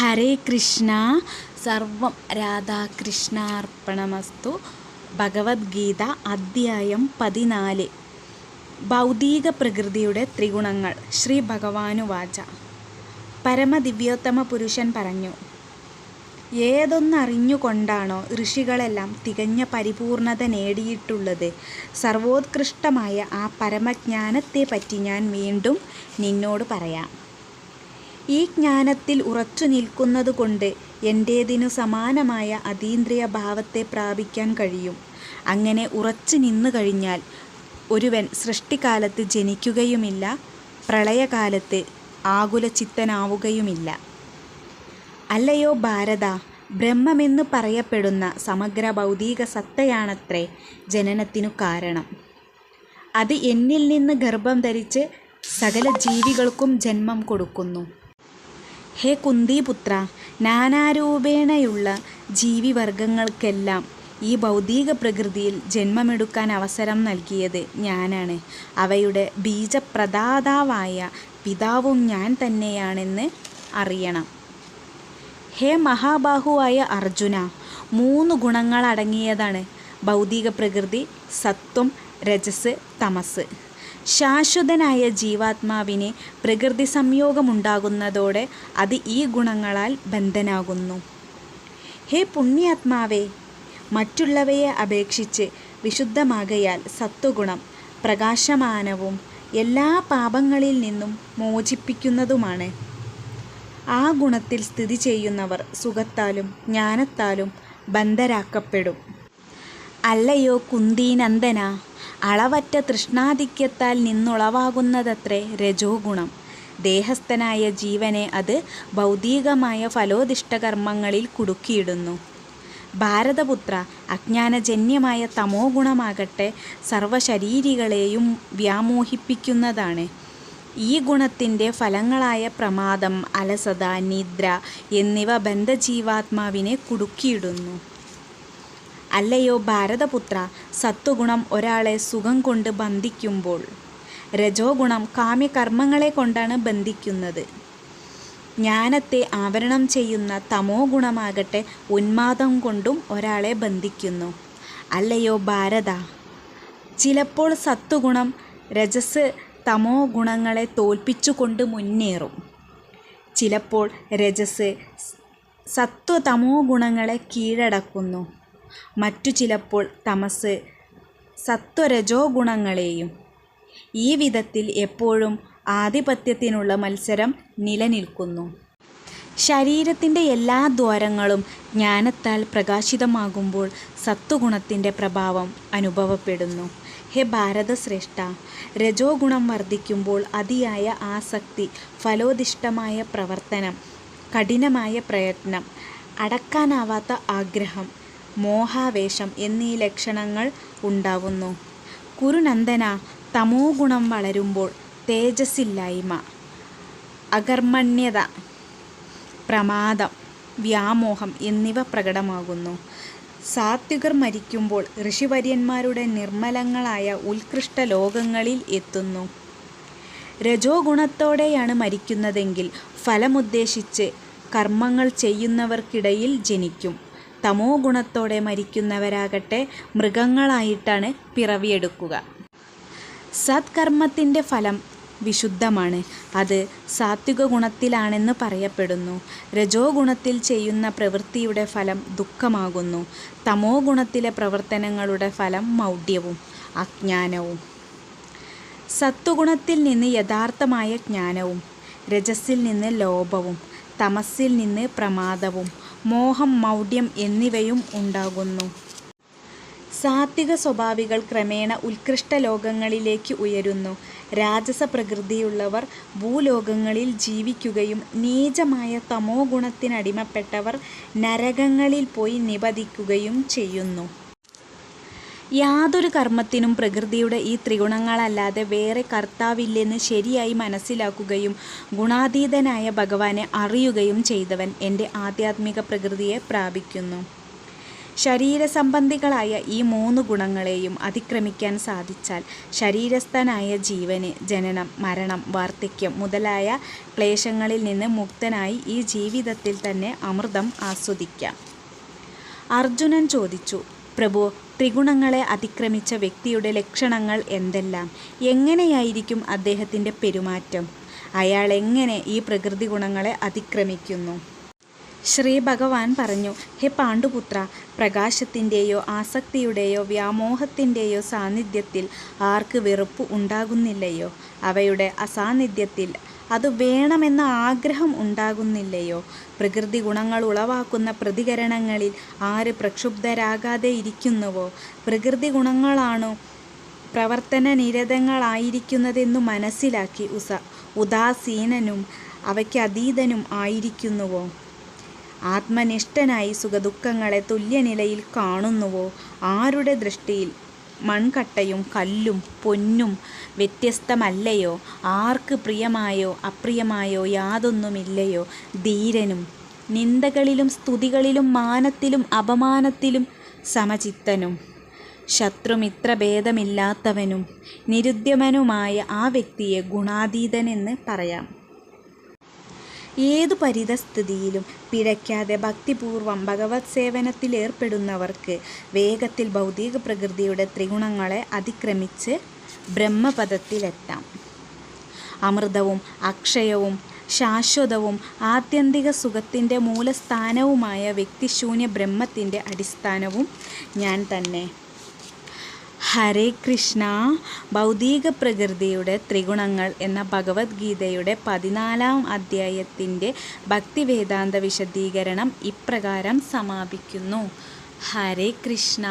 ഹരേ കൃഷ്ണ. സർവം രാധാകൃഷ്ണാർപ്പണമസ്തു. ഭഗവത്ഗീത അധ്യായം പതിനാല്. ഭൗതിക പ്രകൃതിയുടെ ത്രിഗുണങ്ങൾ. ശ്രീ ഭഗവാനുവാച. പരമദിവ്യോത്തമ പുരുഷൻ പറഞ്ഞു ഏതൊന്നറിഞ്ഞുകൊണ്ടാണോ ഋഷികളെല്ലാം തികഞ്ഞ പരിപൂർണത നേടിയിട്ടുള്ളത്? സർവോത്കൃഷ്ടമായ ആ പരമജ്ഞാനത്തെപ്പറ്റി ഞാൻ വീണ്ടും നിന്നോട് പറയാം. ഈ ജ്ഞാനത്തിൽ ഉറച്ചു നിൽക്കുന്നതുകൊണ്ട് എന്റേതിനു സമാനമായ അതീന്ദ്രിയ ഭാവത്തെ പ്രാപിക്കാൻ കഴിയും. അങ്ങനെ ഉറച്ചു നിന്നു കഴിഞ്ഞാൽ ഒരുവൻ സൃഷ്ടിക്കാലത്ത് ജനിക്കുകയുമില്ല പ്രളയകാലത്ത് ആകുലചിത്തനാവുകയുമില്ല. അല്ലയോ ഭാരത ബ്രഹ്മമെന്ന് പറയപ്പെടുന്ന സമഗ്ര ഭൗതിക സത്തയാണത്രേ ജനനത്തിനു കാരണം. അത് എന്നിൽ നിന്ന് ഗർഭം ധരിച്ച് സകല ജീവികൾക്കും ജന്മം കൊടുക്കുന്നു. ഹേ കുന്തിപുത്ര നാനാരൂപേണയുള്ള ജീവിവർഗങ്ങൾക്കെല്ലാം ഈ ഭൗതിക പ്രകൃതിയിൽ ജന്മമെടുക്കാൻ അവസരം നൽകിയത് ഞാനാണ്. അവയുടെ ബീജപ്രദാതാവായ പിതാവും ഞാൻ തന്നെയാണെന്ന് അറിയണം. ഹേ മഹാബാഹുവായ അർജുന മൂന്ന് ഗുണങ്ങളടങ്ങിയതാണ് ഭൗതിക പ്രകൃതി സത്വം രജസ് തമസ്. ശാശ്വതനായ ജീവാത്മാവിന് പ്രകൃതി സംയോഗമുണ്ടാകുന്നതോടെ അത് ഈ ഗുണങ്ങളാൽ ബന്ധനാകുന്നു. ഹേ പുണ്യാത്മാവേ മറ്റുള്ളവയെ അപേക്ഷിച്ച് വിശുദ്ധമാകയാൽ സത്വഗുണം പ്രകാശമാനവും എല്ലാ പാപങ്ങളിൽ നിന്നും മോചിപ്പിക്കുന്നതുമാണ്. ആ ഗുണത്തിൽ സ്ഥിതി ചെയ്യുന്നവർ സുഖത്താലും ജ്ഞാനത്താലും ബന്ധരാക്കപ്പെടും. അല്ലയോ കുന്തീനന്ദന അളവറ്റ തൃഷ്ണാധിക്യത്താൽ നിന്നുളവാകുന്നതത്രേ രജോ ഗുണം ദേഹസ്ഥനായ ജീവനെ അത് ഭൗതികമായ ഫലോദിഷ്ടകർമ്മങ്ങളിൽ കുടുക്കിയിടുന്നു. ഭാരതപുത്ര അജ്ഞാനജന്യമായ തമോ ഗുണമാകട്ടെ സർവശരീരികളെയും വ്യാമോഹിപ്പിക്കുന്നതാണ്. ഈ ഗുണത്തിന്റെ ഫലങ്ങളായ പ്രമാദം അലസത നിദ്ര എന്നിവ ബന്ധജീവാത്മാവിനെ കുടുക്കിയിടുന്നു. അല്ലയോ ഭാരതപുത്ര സത്വഗുണം ഒരാളെ സുഖം കൊണ്ട് ബന്ധിക്കുമ്പോൾ. രജോ ഗുണം കാമ്യകർമ്മങ്ങളെ കൊണ്ടാണ് ബന്ധിക്കുന്നത്. ജ്ഞാനത്തെ ആവരണം ചെയ്യുന്ന തമോ ഗുണമാകട്ടെ ഉന്മാദം കൊണ്ടും ഒരാളെ ബന്ധിക്കുന്നു. അല്ലയോ ഭാരത ചിലപ്പോൾ സത്വഗുണം രജസ് തമോ ഗുണങ്ങളെ തോൽപ്പിച്ചുകൊണ്ട് മുന്നേറും. ചിലപ്പോൾ രജസ് സത്വതമോ ഗുണങ്ങളെ കീഴടക്കുന്നു. മറ്റു ചിലപ്പോൾ തമസ് സത്വരജോ ഗുണങ്ങളെയും. ഈ വിധത്തിൽ എപ്പോഴും ആധിപത്യത്തിനുള്ള മത്സരം നിലനിൽക്കുന്നു. ശരീരത്തിന്റെ എല്ലാ ദ്വാരങ്ങളും ജ്ഞാനത്താൽ പ്രകാശിതമാകുമ്പോൾ സത്വഗുണത്തിന്റെ പ്രഭാവം അനുഭവപ്പെടുന്നു. ഹേ ഭാരതശ്രേഷ്ഠ രജോ ഗുണം വർദ്ധിക്കുമ്പോൾ അതിയായ ആസക്തി ഫലോദിഷ്ടമായ പ്രവർത്തനം കഠിനമായ പ്രയത്നം അടക്കാനാവാത്ത ആഗ്രഹം മോഹാവേശം എന്നീ ലക്ഷണങ്ങൾ ഉണ്ടാവുന്നു. കുരുനന്ദന തമോ ഗുണം വളരുമ്പോൾ തേജസ്സില്ലായ്മ. അകർമ്മണ്യത പ്രമാദം വ്യാമോഹം എന്നിവ പ്രകടമാകുന്നു. സാത്വികർ മരിക്കുമ്പോൾ ഋഷിവര്യന്മാരുടെ നിർമ്മലങ്ങളായ ഉത്കൃഷ്ട ലോകങ്ങളിൽ എത്തുന്നു. രജോ ഗുണത്തോടെയാണ് മരിക്കുന്നതെങ്കിൽ ഫലമുദ്ദേശിച്ച് കർമ്മങ്ങൾ ചെയ്യുന്നവർക്കിടയിൽ ജനിക്കും. തമോ ഗുണത്തോടെ മരിക്കുന്നവരാകട്ടെ മൃഗങ്ങളായിട്ടാണ് പിറവിയെടുക്കുക. സത്കർമ്മത്തിന്റെ ഫലം വിശുദ്ധമാണ്. അത് സാത്വിക ഗുണത്തിലാണെന്ന് പറയപ്പെടുന്നു. രജോ ഗുണത്തിൽ ചെയ്യുന്ന പ്രവൃത്തിയുടെ ഫലം ദുഃഖമാകുന്നു. തമോ ഗുണത്തിലെ പ്രവർത്തനങ്ങളുടെ ഫലം മൗഢ്യവും അജ്ഞാനവും. സത്വഗുണത്തിൽ നിന്ന് യഥാർത്ഥമായ ജ്ഞാനവും രജസിൽ നിന്ന് ലോഭവും തമസിൽ നിന്ന് പ്രമാദവും മോഹം മൗഢ്യം എന്നിവയും ഉണ്ടാകുന്നു. സാത്വിക സ്വഭാവികൾ ക്രമേണ ഉത്കൃഷ്ട ലോകങ്ങളിലേക്ക് ഉയരുന്നു. രാജസ പ്രകൃതിയുള്ളവർ ഭൂലോകങ്ങളിൽ ജീവിക്കുകയും നീചമായ തമോ ഗുണത്തിനടിമപ്പെട്ടവർ നരകങ്ങളിൽ പോയി നിപതിക്കുകയും ചെയ്യുന്നു. യാതൊരു കർമ്മത്തിനും പ്രകൃതിയുടെ ഈ ത്രിഗുണങ്ങളല്ലാതെ വേറെ കർത്താവില്ലെന്ന് ശരിയായി മനസ്സിലാക്കുകയും ഗുണാതീതനായ ഭഗവാനെ അറിയുകയും ചെയ്തവൻ എന്റെ ആധ്യാത്മിക പ്രകൃതിയെ പ്രാപിക്കുന്നു. ശരീരസംബന്ധികളായ ഈ മൂന്ന് ഗുണങ്ങളെയും അതിക്രമിക്കാൻ സാധിച്ചാൽ ശരീരസ്ഥനായ ജീവന് ജനനം മരണം വാർദ്ധക്യം മുതലായ ക്ലേശങ്ങളിൽ നിന്ന് മുക്തനായി ഈ ജീവിതത്തിൽ തന്നെ അമൃതം ആസ്വദിക്കാം. അർജുനൻ ചോദിച്ചു പ്രഭു ത്രിഗുണങ്ങളെ അതിക്രമിച്ച വ്യക്തിയുടെ ലക്ഷണങ്ങൾ എന്തെല്ലാം? എങ്ങനെയായിരിക്കും അദ്ദേഹത്തിന്റെ പെരുമാറ്റം? അയാൾ എങ്ങനെ ഈ പ്രകൃതി ഗുണങ്ങളെ അതിക്രമിക്കുന്നു? ശ്രീ ഭഗവാൻ പറഞ്ഞു ഹേ പാണ്ഡുപുത്ര പ്രകാശത്തിന്റെയോ ആസക്തിയുടെയോ വ്യാമോഹത്തിന്റെയോ സാന്നിധ്യത്തിൽ ആർക്ക് വെറുപ്പ് ഉണ്ടാകുന്നില്ലയോ? അവയുടെ അസാന്നിധ്യത്തിൽ അത് വേണമെന്ന ആഗ്രഹം ഉണ്ടാകുന്നില്ലയോ? പ്രകൃതി ഗുണങ്ങൾ ഉളവാക്കുന്ന പ്രതികരണങ്ങളിൽ ആര് പ്രക്ഷുബ്ധരാകാതെ ഇരിക്കുന്നുവോ? പ്രകൃതി ഗുണങ്ങളാണോ പ്രവർത്തന നിരതങ്ങളായിരിക്കുന്നതെന്നു മനസ്സിലാക്കി ഉസ ഉദാസീനനും അവയ്ക്ക് അതീതനും ആയിരിക്കുന്നുവോ? ആത്മനിഷ്ഠനായി സുഖദുഃഖങ്ങളെ തുല്യനിലയിൽ കാണുന്നുവോ? ആരുടെ ദൃഷ്ടിയിൽ മൺകട്ടയും കല്ലും പൊന്നും വ്യത്യസ്തമല്ലയോ? ആർക്ക് പ്രിയമായോ അപ്രിയമായോ യാതൊന്നുമില്ലയോ? ധീരനും നിന്ദകളിലും സ്തുതികളിലും മാനത്തിലും അപമാനത്തിലും സമചിത്തനും. ശത്രുമിത്ര ഭേദമില്ലാത്തവനും നിരുദ്യമനുമായ ആ വ്യക്തിയെ ഗുണാതീതനെന്ന് പറയാം. ഏതു പരിതസ്ഥിതിയിലും പിഴയ്ക്കാതെ ഭക്തിപൂർവം ഭഗവത് സേവനത്തിൽ ഏർപ്പെടുന്നവർക്ക് വേഗത്തിൽ ഭൗതിക പ്രകൃതിയുടെ ത്രിഗുണങ്ങളെ അതിക്രമിച്ച് ബ്രഹ്മപദത്തിലെത്താം. അമൃതവും അക്ഷയവും ശാശ്വതവും ആത്യന്തിക സുഖത്തിന്റെ മൂലസ്ഥാനവുമായ വ്യക്തിശൂന്യ ബ്രഹ്മത്തിന്റെ അടിസ്ഥാനവും ഞാൻ തന്നെ. ഹരേ കൃഷ്ണ ഭൗതിക പ്രകൃതിയുടെ ത്രിഗുണങ്ങൾ എന്ന ഭഗവത്ഗീതയുടെ പതിനാലാം അധ്യായത്തിന്റെ ഭക്തിവേദാന്ത വിശദീകരണം ഇപ്രകാരം സമാപിക്കുന്നു. ഹരേ കൃഷ്ണ.